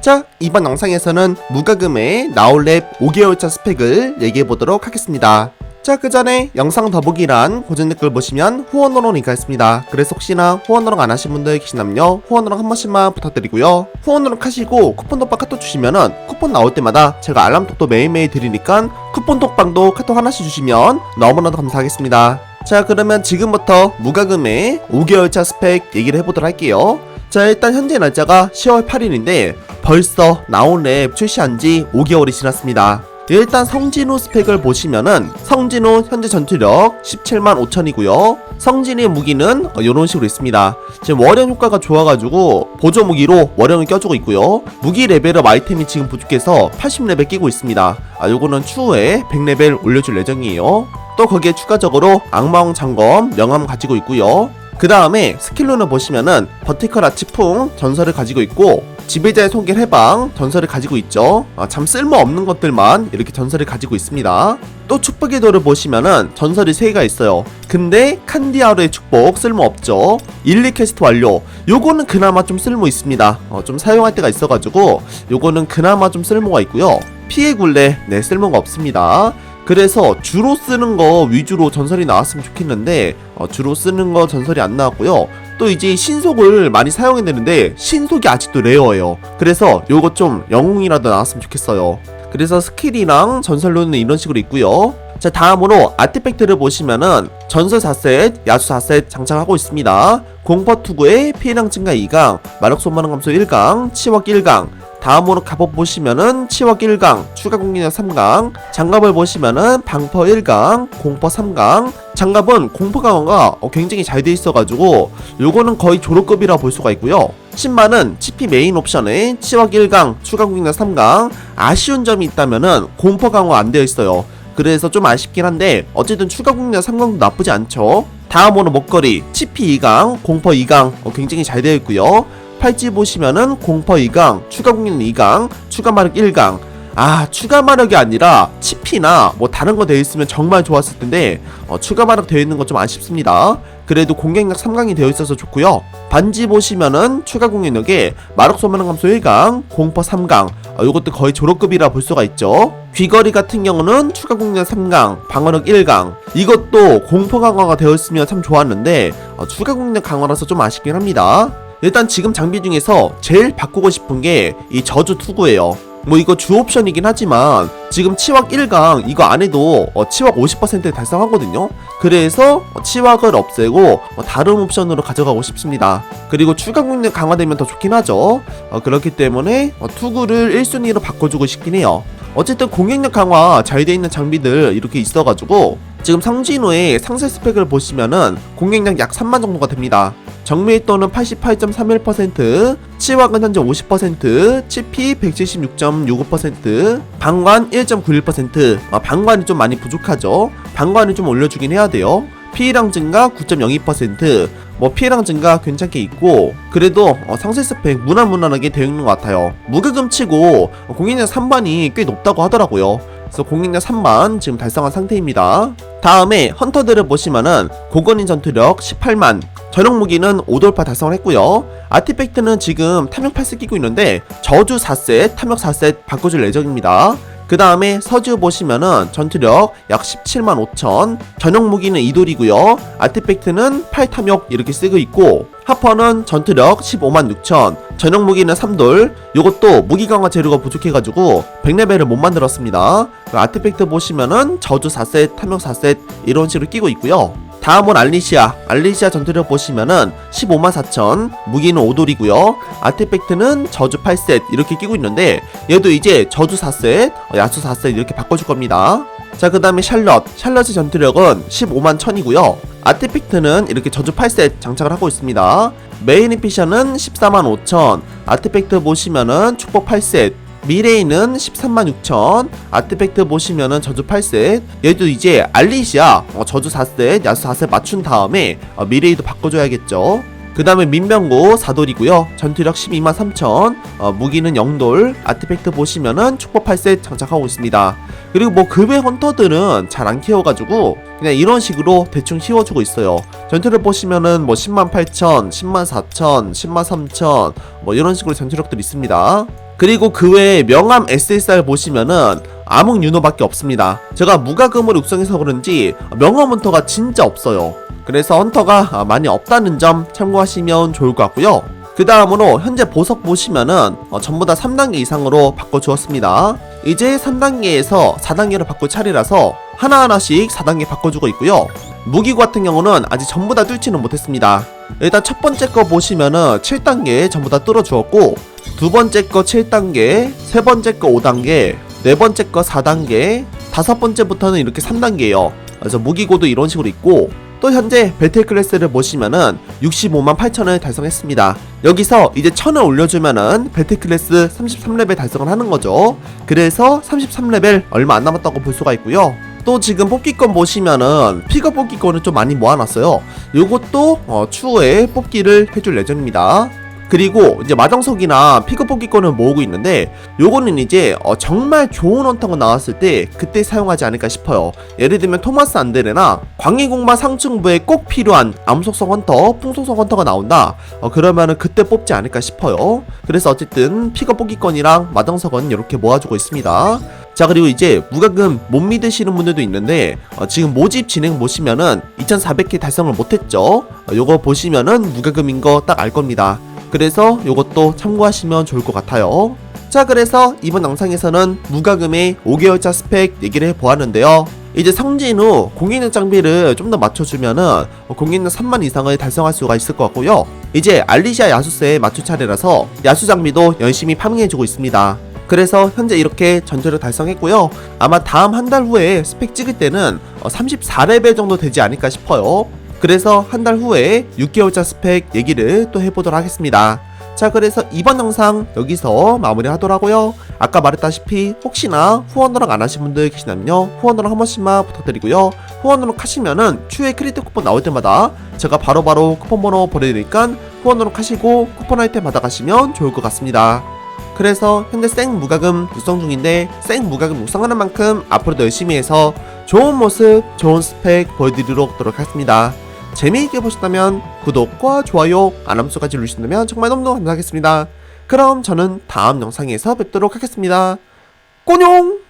자, 이번 영상에서는 무과금의 나올랩 5개월차 스펙을 얘기해보도록 하겠습니다. 자, 그 전에 영상 더보기란 고정 댓글 보시면 후원으로 링크가 있습니다. 그래서 혹시나 후원으로 안 하신 분들 계시다면요, 후원으로 한 번씩만 부탁드리고요. 후원으로 하시고 쿠폰 독방 카톡 주시면은 쿠폰 나올 때마다 제가 알람톡도 매일매일 드리니까 쿠폰 독방도 카톡 하나씩 주시면 너무나도 감사하겠습니다. 자, 그러면 지금부터 무과금의 5개월차 스펙 얘기를 해보도록 할게요. 자 일단 현재 날짜가 10월 8일인데 벌써 나온 랩 출시한 지 5개월이 지났습니다. 일단 성진우 스펙을 보시면은 성진우 현재 전투력 17만 5천이고요. 성진의 무기는 이런 식으로 있습니다. 지금 월형 효과가 좋아가지고 보조 무기로 월형을 껴주고 있고요. 무기 레벨업 아이템이 지금 부족해서 80레벨 끼고 있습니다. 아 요거는 추후에 100레벨 올려줄 예정이에요. 또 거기에 추가적으로 악마왕 장검 명함 가지고 있고요. 그 다음에 스킬로는 보시면은 버티컬 아치풍 전설을 가지고 있고 지배자의 손길 해방 전설을 가지고 있죠. 아, 참 쓸모없는 것들만 이렇게 전설을 가지고 있습니다. 또 축복의 돌을 보시면은 전설이 3개가 있어요. 근데 칸디아르의 축복 쓸모없죠. 1, 2 퀘스트 완료. 요거는 그나마 좀 쓸모 있습니다. 어, 좀 사용할 때가 있어가지고 요거는 그나마 좀 쓸모가 있고요. 피해 굴레 네 쓸모가 없습니다. 그래서 주로 쓰는 거 위주로 전설이 나왔으면 좋겠는데 어, 주로 쓰는 거 전설이 안 나왔고요. 또 이제 신속을 많이 사용해야 되는데 신속이 아직도 레어예요. 그래서 요거 좀 영웅이라도 나왔으면 좋겠어요. 그래서 스킬이랑 전설로는 이런 식으로 있고요. 자 다음으로 아티팩트를 보시면은 전설 4셋, 야수 4셋 장착하고 있습니다. 공포 투구의 피해량 증가 2강, 마력 소모능 감소 1강, 치වක් 1강, 다음으로 갑옷 보시면은 치워기 1강, 추가 공격 3강, 장갑을 보시면은 방퍼 1강, 공퍼 3강, 장갑은 공포 강화가 어, 굉장히 잘 되어 있어가지고 요거는 거의 조로급이라 볼 수가 있고요. 신발은 치피 메인 옵션에 치확 1강, 추가 공격 3강 아쉬운 점이 있다면은 공포 강화 안 되어 있어요. 그래서 좀 아쉽긴 한데 어쨌든 추가 공략 3강도 나쁘지 않죠. 다음으로 먹거리 치피 2강, 공포 2강 어, 굉장히 잘 되어 있고요. 팔찌 보시면은 공퍼 2강 추가 공략 2강 추가 마력 1강. 아 추가 마력이 아니라 치피나 뭐 다른 거 되어 있으면 정말 좋았을 텐데 어, 추가 마력 되어 있는 거좀 아쉽습니다. 그래도 공격력 3강이 되어 있어서 좋고요. 반지 보시면은 추가 공격력에 마력 소모능 감소 1강 공퍼 3강. 어, 요것도 거의 졸업급이라 볼 수가 있죠. 귀걸이 같은 경우는 추가 공략 3강, 방어력 1강. 이것도 공포 강화가 되어 있으면 참 좋았는데 어, 추가 공략 강화라서 좀 아쉽긴 합니다. 일단 지금 장비 중에서 제일 바꾸고 싶은 게 이 저주 투구예요. 뭐 이거 주 옵션이긴 하지만 지금 치왁 1강 이거 안 해도 어, 치왁 50% 달성하거든요. 그래서 어, 치왁을 없애고 어, 다른 옵션으로 가져가고 싶습니다. 그리고 추가 공략 강화되면 더 좋긴 하죠. 어, 그렇기 때문에 어, 투구를 1순위로 바꿔주고 싶긴 해요. 어쨌든 공격력 강화 잘 돼 있는 장비들 이렇게 있어가지고 지금 성진호의 상세 스펙을 보시면은 공격력 약 3만 정도가 됩니다. 정밀도는 88.31%, 치wak은 현재 50%, 치피 176.65%, 방관 1.91%. 아, 방관이 좀 많이 부족하죠. 방관을 좀 올려주긴 해야 돼요. 피해량 증가 9.02%, 뭐 피해량 증가 괜찮게 있고 그래도 어, 상세 스펙 무난무난하게 되어 있는 것 같아요. 무게금 치고 어, 공격력 3반이 꽤 높다고 하더라고요. 그래서 공격력 3만 지금 달성한 상태입니다. 다음에 헌터들을 보시면은 고건인 전투력 18만 전용 무기는 5돌파 달성을 했고요. 아티팩트는 지금 탐욕 8셋 끼고 있는데 저주 4셋, 탐욕 4셋 바꿔줄 예정입니다. 그 다음에 서주 보시면은 전투력 약 17만 5천 전용 무기는 2돌이고요. 아티팩트는 8탐욕 이렇게 쓰고 있고 하퍼는 전투력 15만 6천 전용 무기는 3돌 요것도 무기 강화 재료가 부족해가지고 100레벨을 못 만들었습니다. 그 아티팩트 보시면은 저주 4셋 탐욕 4셋 이런 식으로 끼고 있고요 다음은 알리시아. 알리시아 전투력 보시면은 15만 4천, 무기는 5돌이고요. 아티팩트는 저주 8셋 이렇게 끼고 있는데 얘도 이제 저주 4셋, 어, 야수 4셋 이렇게 바꿔줄 겁니다. 자, 그 다음에 샬럿. 샬럿의 전투력은 15만 1000이고요. 아티팩트는 이렇게 저주 8셋 장착을 하고 있습니다. 메인 이피션은 14만 5천, 아티팩트 보시면은 축복 8셋, 미레이는 13만 6천. 아티팩트 보시면은 저주 8셋 얘도 이제 알리시아 어, 저주 4셋 야수 4셋 맞춘 다음에 어, 미레이도 바꿔줘야겠죠. 그 다음에 민병고 4돌이고요. 전투력 12만 3천. 어, 무기는 0돌. 아티팩트 보시면은 축복 8셋 장착하고 있습니다. 그리고 뭐 급의 헌터들은 잘 안 키워가지고 그냥 이런 식으로 대충 키워주고 있어요. 전투를 보시면은 뭐 10만 8천 10만 4천 10만 3천 뭐 이런 식으로 전투력들 있습니다 그리고 그 외에 명함 SSR 보시면은 암흑 윤호밖에 없습니다. 제가 무과금을 육성해서 그런지 명함 헌터가 진짜 없어요. 그래서 헌터가 많이 없다는 점 참고하시면 좋을 것 같고요. 그 다음으로 현재 보석 보시면은 어, 전부 다 3단계 이상으로 바꿔주었습니다. 이제 3단계에서 4단계로 바꿀 차례라서 하나하나씩 4단계 바꿔주고 있고요. 무기고 같은 경우는 아직 전부 다 뚫지는 못했습니다. 일단 첫 번째 거 보시면은 7단계 전부 다 뚫어주었고 두 번째 거 7단계, 세 번째 거 5단계, 네 번째 거 4단계, 다섯 번째부터는 이렇게 3단계예요. 그래서 무기고도 이런 식으로 있고 또 현재 배틀 클래스를 보시면은 65만 8천을 달성했습니다. 여기서 이제 1000을 올려주면은 배틀 클래스 33레벨 달성을 하는 거죠. 그래서 33레벨 얼마 안 남았다고 볼 수가 있고요. 또 지금 뽑기권 보시면은 픽업 뽑기권을 좀 많이 모아놨어요. 요것도 어, 추후에 뽑기를 해줄 예정입니다. 그리고 이제 마정석이나 픽업 뽑기권을 모으고 있는데 요거는 이제 어, 정말 좋은 헌터가 나왔을 때 그때 사용하지 않을까 싶어요. 예를 들면 토마스 안데레나 광해공마 상층부에 꼭 필요한 암속성 헌터, 풍속성 헌터가 나온다. 어, 그러면은 그때 뽑지 않을까 싶어요. 그래서 어쨌든 픽업 뽑기권이랑 마정석은 이렇게 모아주고 있습니다. 자 그리고 이제 무과금 못 믿으시는 분들도 있는데 어, 지금 모집 진행 보시면은 2400개 달성을 못했죠. 어, 요거 보시면은 무과금인 거 딱 알 겁니다. 그래서 요것도 참고하시면 좋을 것 같아요. 자 그래서 이번 영상에서는 무과금의 5개월차 스펙 얘기를 해보았는데요. 이제 성진 후 공인능 장비를 좀 더 맞춰주면은 공인능 3만 이상을 달성할 수가 있을 것 같고요. 이제 알리시아 야수스에 맞출 차례라서 야수 장비도 열심히 파밍해주고 있습니다. 그래서 현재 이렇게 전체를 달성했고요. 아마 다음 한 달 후에 스펙 찍을 때는 34레벨 정도 되지 않을까 싶어요. 그래서 한 달 후에 6개월차 스펙 얘기를 또 해보도록 하겠습니다. 자 그래서 이번 영상 여기서 마무리하도록하고요. 아까 말했다시피 혹시나 후원으로 안 하신 분들 계시다면요 후원으로 한 번씩만 부탁드리고요. 후원으로 하시면은 추후에 크리트 쿠폰 나올 때마다 제가 바로바로 쿠폰 번호 보내드리니까 후원으로 하시고 쿠폰 아이템 받아가시면 좋을 것 같습니다. 그래서 현재 생 무과금 육성 중인데 생 무과금 육성하는 만큼 앞으로도 열심히 해서 좋은 모습, 좋은 스펙 보여드리도록 하겠습니다. 재미있게 보셨다면 구독과 좋아요, 알람수까지 누르신다면 정말 너무너무 감사하겠습니다. 그럼 저는 다음 영상에서 뵙도록 하겠습니다. 꼬뇽!